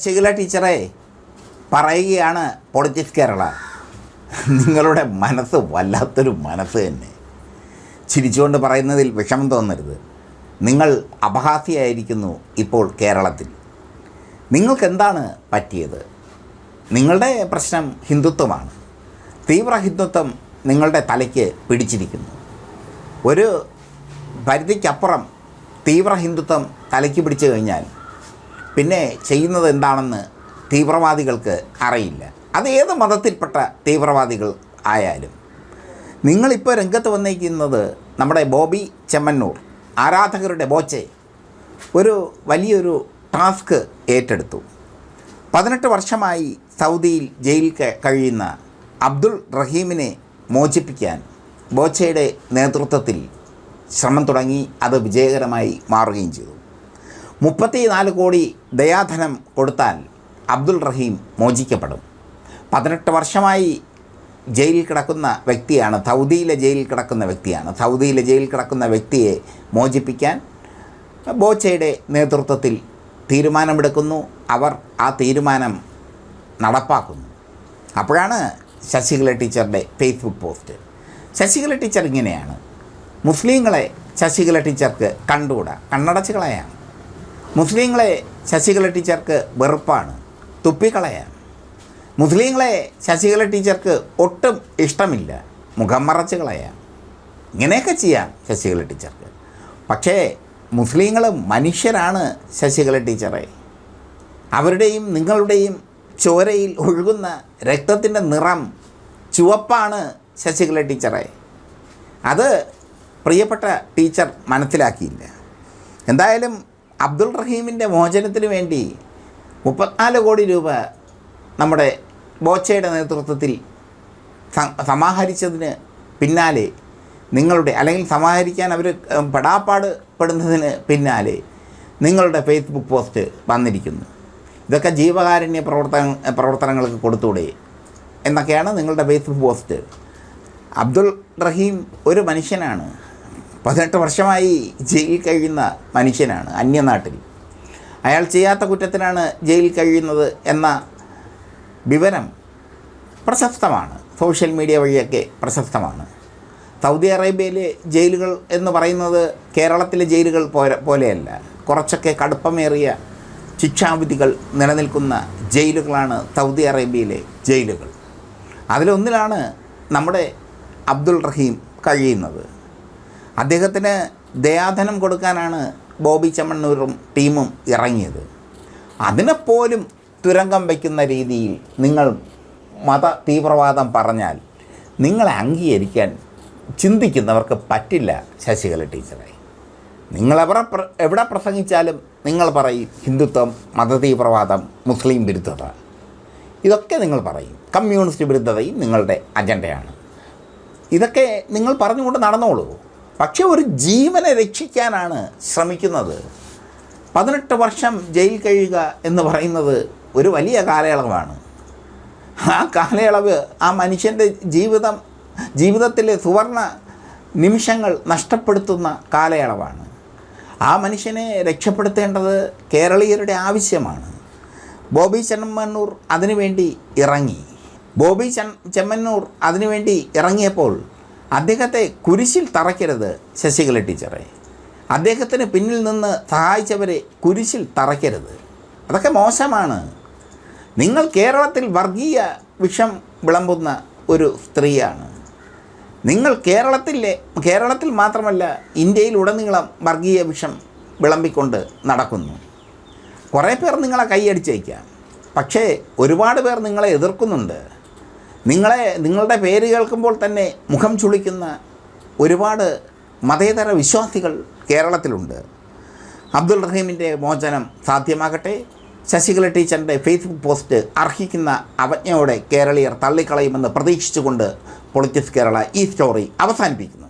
ശശികല ടീച്ചറെ പറയുകയാണ് പൊളിറ്റിക്സ് കേരള. നിങ്ങളുടെ മനസ്സ് വല്ലാത്തൊരു മനസ്സ് തന്നെ. ചിരിച്ചുകൊണ്ട് പറയുന്നതിൽ വിഷമം തോന്നരുത്. നിങ്ങൾ അപഹാസ്യായിരിക്കുന്നു ഇപ്പോൾ കേരളത്തിൽ. നിങ്ങൾക്ക് എന്താണ് പറ്റിയത്? നിങ്ങളുടെ പ്രശ്നം ഹിന്ദുത്വമാണ്. തീവ്ര ഹിന്ദുത്വം നിങ്ങളുടെ തലയ്ക്ക് പിടിച്ചിരിക്കുന്നു. ഒരു പരിധിക്കപ്പുറം തീവ്ര ഹിന്ദുത്വം തലയ്ക്ക് പിടിച്ചു കഴിഞ്ഞാൽ പിന്നെ ചെയ്യുന്നത് എന്താണെന്ന് തീവ്രവാദികൾക്ക് അറിയില്ല. അത് ഏത് മതത്തിൽപ്പെട്ട തീവ്രവാദികൾ ആയാലും. നിങ്ങളിപ്പോൾ രംഗത്ത് വന്നിരിക്കുന്നത് നമ്മുടെ ബോബി ചെമ്മന്നൂർ ആരാധകരുടെ ബോച്ചെ ഒരു വലിയൊരു ടാസ്ക് ഏറ്റെടുത്തു. പതിനെട്ട് വർഷമായി സൗദിയിൽ ജയിലിൽ കഴിയുന്ന അബ്ദുൾ റഹീമിനെ മോചിപ്പിക്കാൻ ബോച്ചയുടെ നേതൃത്വത്തിൽ ശ്രമം തുടങ്ങി അത് വിജയകരമായി മാറുകയും ചെയ്തു. മുപ്പത്തിനാല് കോടി ദയാധനം കൊടുത്താൽ അബ്ദുൾ റഹീം മോചിക്കപ്പെടും. പതിനെട്ട് വർഷമായി ജയിലിൽ കിടക്കുന്ന വ്യക്തിയാണ് സൗദിയിലെ ജയിലിൽ കിടക്കുന്ന വ്യക്തിയാണ്. സൗദിയിലെ ജയിലിൽ കിടക്കുന്ന വ്യക്തിയെ മോചിപ്പിക്കാൻ ബോച്ചയുടെ നേതൃത്വത്തിൽ തീരുമാനമെടുക്കുന്നു. അവർ ആ തീരുമാനം നടപ്പാക്കുന്നു. അപ്പോഴാണ് ശശികല ടീച്ചറുടെ ഫേസ്ബുക്ക് പോസ്റ്റ്. ശശികല ടീച്ചർ ഇങ്ങനെയാണ്. മുസ്ലിങ്ങളെ ശശികല ടീച്ചർക്ക് കണ്ടുകൂടാ? കണ്ണടച്ച് കളയാം മുസ്ലിങ്ങളെ ശശികല ടീച്ചർക്ക് വെറുപ്പാണ്. തുപ്പിക്കളയാണ് മുസ്ലിങ്ങളെ ശശികല ടീച്ചർക്ക് ഒട്ടും ഇഷ്ടമില്ല. മുഖം മറച്ച് കളയാം ഇങ്ങനെയൊക്കെ ചെയ്യാം ശശികല ടീച്ചർക്ക്. പക്ഷേ മുസ്ലിങ്ങൾ മനുഷ്യരാണ് ശശികല ടീച്ചറെ. അവരുടെയും നിങ്ങളുടെയും ചോരയിൽ ഒഴുകുന്ന രക്തത്തിന്റെ നിറം ചുവപ്പാണ് ശശികല ടീച്ചറെ. അത് പ്രിയപ്പെട്ട ടീച്ചർ മനസ്സിലാക്കിയില്ല. എന്തായാലും അബ്ദുൾ റഹീമിന്റെ മോചനത്തിന് വേണ്ടി മുപ്പത്തിനാല് കോടി രൂപ നമ്മുടെ ബോച്ചയുടെ നേതൃത്വത്തിൽ സമാഹരിച്ചതിന് പിന്നാലെ നിങ്ങളുടെ അല്ലെങ്കിൽ സമാഹരിക്കാൻ അവർ പെടാപ്പാട് പെടുന്നതിന് പിന്നാലെ നിങ്ങളുടെ ഫേസ്ബുക്ക് പോസ്റ്റ് വന്നിരിക്കുന്നു. ഇതൊക്കെ ജീവകാരുണ്യ പ്രവർത്തന പ്രവർത്തനങ്ങൾക്ക് കൊടുത്തൂടെ എന്നൊക്കെയാണ് നിങ്ങളുടെ ഫേസ്ബുക്ക് പോസ്റ്റ് അബ്ദുൾ റഹീം ഒരു മനുഷ്യനാണ്. പതിനെട്ട് വർഷമായി ജയിൽ കഴിയുന്ന മനുഷ്യനാണ് അന്യനാട്ടിൽ. അയാൾ ചെയ്യാത്ത കുറ്റത്തിനാണ് ജയിലിൽ കഴിയുന്നത് എന്ന വിവരം പ്രശസ്തമാണ്. സോഷ്യൽ മീഡിയ വഴിയൊക്കെ പ്രശസ്തമാണ്. സൗദി അറേബ്യയിലെ ജയിലുകൾ എന്ന് പറയുന്നത് കേരളത്തിലെ ജയിലുകൾ പോലെ പോലെയല്ല. കുറച്ചൊക്കെ കടുപ്പമേറിയ ശിക്ഷാവിധികൾ നിലനിൽക്കുന്ന ജയിലുകളാണ് സൗദി അറേബ്യയിലെ ജയിലുകൾ. അതിലൊന്നിലാണ് നമ്മുടെ അബ്ദുൾ റഹീം കഴിയുന്നത്. അദ്ദേഹത്തിന് ദയാധനം കൊടുക്കാനാണ് ബോബി ചെമ്മണ്ണൂരും ടീമും ഇറങ്ങിയത്. അതിനെപ്പോലും തുരങ്കം വയ്ക്കുന്ന രീതിയിൽ നിങ്ങൾ മത തീവ്രവാദം പറഞ്ഞാൽ നിങ്ങളെ അംഗീകരിക്കാൻ ചിന്തിക്കുന്നവർക്ക് പറ്റില്ല ശശികല ടീച്ചറെ. നിങ്ങളെവിടെ എവിടെ പ്രസംഗിച്ചാലും നിങ്ങൾ പറയും ഹിന്ദുത്വം മത തീവ്രവാദം മുസ്ലിം വിരുദ്ധത. ഇതൊക്കെ നിങ്ങൾ പറയും. കമ്മ്യൂണിസ്റ്റ് വിരുദ്ധതയും നിങ്ങളുടെ അജണ്ടയാണ്. ഇതൊക്കെ നിങ്ങൾ പറഞ്ഞുകൊണ്ട് നടന്നോളൂ. പക്ഷേ ഒരു ജീവനെ രക്ഷിക്കാനാണ് ശ്രമിക്കുന്നത്. പതിനെട്ട് വർഷം ജയിൽ കഴിയുക എന്ന് പറയുന്നത് ഒരു വലിയ കാലയളവാണ്. ആ കാലയളവ് ആ മനുഷ്യന്റെ ജീവിതം ജീവിതത്തിലെ സുവർണ നിമിഷങ്ങൾ നഷ്ടപ്പെടുത്തുന്ന കാലയളവാണ്. ആ മനുഷ്യനെ രക്ഷപ്പെടുത്തേണ്ടത് കേരളീയരുടെ ആവശ്യമാണ്. ബോബി ചെമ്മന്നൂർ അതിനുവേണ്ടി ഇറങ്ങി. ബോബി ചെമ്മന്നൂർ അതിനുവേണ്ടി ഇറങ്ങിയപ്പോൾ അദ്ദേഹത്തെ കുരിശിൽ തറയ്ക്കരുത് ശശികല ടീച്ചറെ. അദ്ദേഹത്തിന് പിന്നിൽ നിന്ന് സഹായിച്ചവരെ കുരിശിൽ തറയ്ക്കരുത്. അതൊക്കെ മോശമാണ്. നിങ്ങൾ കേരളത്തിൽ വർഗീയ വിഷം വിളമ്പുന്ന ഒരു സ്ത്രീയാണ്. നിങ്ങൾ കേരളത്തിലെ കേരളത്തിൽ മാത്രമല്ല ഇന്ത്യയിൽ ഉടനീളം വർഗീയ വിഷം വിളമ്പിക്കൊണ്ട് നടക്കുന്നു. കുറേ പേർ നിങ്ങളെ കൈയടിച്ചേക്കാം. പക്ഷേ ഒരുപാട് പേർ നിങ്ങളെ എതിർക്കുന്നുണ്ട്. നിങ്ങളെ നിങ്ങളുടെ പേര് കേൾക്കുമ്പോൾ തന്നെ മുഖം ചുളിക്കുന്ന ഒരുപാട് മതേതര വിശ്വാസികൾ കേരളത്തിലുണ്ട്. അബ്ദുൾ റഹീമിന്റെ മോചനം സാധ്യമാകട്ടെ. ശശികല ടീച്ചറിന്റെ ഫേസ്ബുക്ക് പോസ്റ്റ് അർഹിക്കുന്ന അവജ്ഞയോടെ കേരളീയർ തള്ളിക്കളയുമെന്ന് പ്രതീക്ഷിച്ചുകൊണ്ട് പൊളിറ്റിക്സ് കേരള ഈ സ്റ്റോറി അവസാനിപ്പിക്കുന്നു.